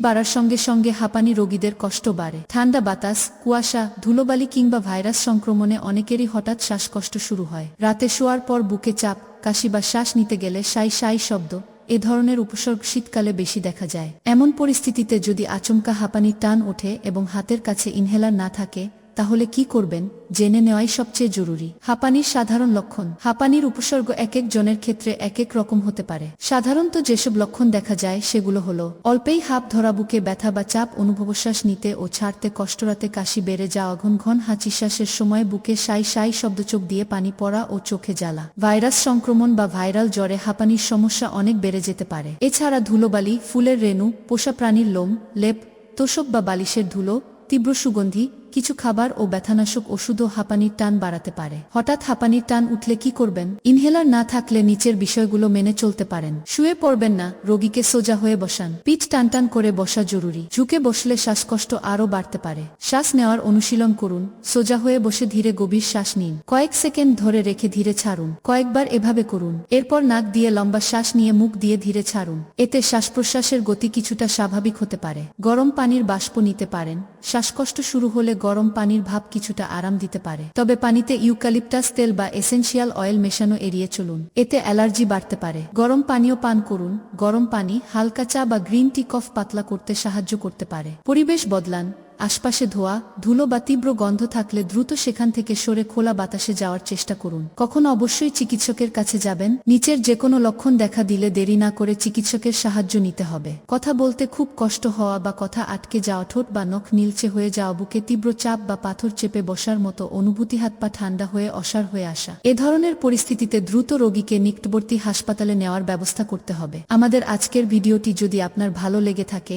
বাড়ার সঙ্গে সঙ্গে হাঁপানি রোগীদের কষ্ট বাড়ে। ঠান্ডা বাতাস, কুয়াশা, ধুলোবালি কিংবা ভাইরাস সংক্রমণে অনেকেরই হঠাৎ শ্বাসকষ্ট শুরু হয়। রাতে শোয়ার পর বুকে চাপ, কাশি বা শ্বাস নিতে গেলে সাই সাই শব্দ, এ ধরনের উপসর্গ শীতকালে বেশি দেখা যায়। এমন পরিস্থিতিতে যদি আচমকা হাঁপানির টান ওঠে এবং হাতের কাছে ইনহেলার না থাকে তাহলে কি করবেন? জেনে নেওয়াই সবচেয়ে জরুরি। হাঁপানির সাধারণ লক্ষণ। হাঁপানির উপসর্গ এক এক জনের ক্ষেত্রে এক এক রকম হতে পারে। সাধারণত যেসব লক্ষণ দেখা যায়, সেগুলো হলো অল্পেই হাঁপ ধরা, বুকে ব্যথা বা চাপ, অনুভবশ্বাস নিতে ও ছাড়তে, কষ্টরাতে কাশি বেড়ে যাওয়া ঘন ঘন হাঁচিশ্বাসের সময় বুকে সাই সাই শব্দ চোখ দিয়ে পানি পড়া ও চোখে জ্বালা। ভাইরাস সংক্রমণ বা ভাইরাল জ্বরে হাঁপানির সমস্যা অনেক বেড়ে যেতে পারে। এছাড়া ধুলোবালি, ফুলের রেণু, পোষা প্রাণীর লোম, লেপ, তোষক বা বালিশের ধুলো, তীব্র সুগন্ধি কিছু খাবার ও ব্যথানাশক ওষুধও হাঁপানির টান বাড়াতে পারে। হঠাৎ হাঁপানির টান উঠলে কি করবেন? ইনহেলার না থাকলে নিচের বিষয়গুলো মেনে চলতে পারেন। শুয়ে পড়বেন না, রোগীকে সোজা হয়ে বসান। পিঠ টানটান করে বসা জরুরি। ঝুঁকে বসলে শ্বাসকষ্ট আরও বাড়তে পারে। শ্বাস নেওয়ার অনুশীলন করুন। সোজা হয়ে বসে ধীরে গভীর শ্বাস নিন। কয়েক সেকেন্ড ধরে রেখে ধীরে ছাড়ুন। কয়েকবার এভাবে করুন। এরপর নাক দিয়ে লম্বা শ্বাস নিয়ে মুখ দিয়ে ধীরে ছাড়ুন। এতে শ্বাস প্রশ্বাসের গতি কিছুটা স্বাভাবিক হতে পারে। গরম পানির বাষ্প নিতে পারেন। শ্বাসকষ্ট শুরু হলে গরম পানির ভাব কিছুটা আরাম দিতে পারে। তবে পানিতে ইউক্যালিপটাস তেল বা এসেন্সিয়াল অয়েল মেশানো এড়িয়ে চলুন। এতে অ্যালার্জি বাড়তে পারে। গরম পানীয় পান করুন। গরম পানি হালকা চা বা গ্রিন টি কফ পাতলা করতে সাহায্য করতে পারে। পরিবেশ বদলান। আশপাশে ধোয়া, ধুলো বা তীব্র গন্ধ থাকলে দ্রুত সেখান থেকে সরে খোলা বাতাসে যাওয়ার চেষ্টা করুন। কখনো অবশ্যই চিকিৎসকের কাছে যাবেন। নিচের যে কোনো লক্ষণ দেখা দিলে দেরি না করে চিকিৎসকের সাহায্য নিতে হবে। কথা বলতে খুব কষ্ট হওয়া বা কথা আটকে যাওয়া, ঠোঁট বা নখ নীলচে হয়ে যাওয়া, বুকে তীব্র চাপ বা পাথর চেপে বসার মতো অনুভূতি, হাত পা ঠান্ডা হয়ে অসার হয়ে আসা। এ ধরনের পরিস্থিতিতে দ্রুত রোগীকে নিকটবর্তী হাসপাতালে নেওয়ার ব্যবস্থা করতে হবে। আমাদের আজকের ভিডিওটি যদি আপনার ভালো লেগে থাকে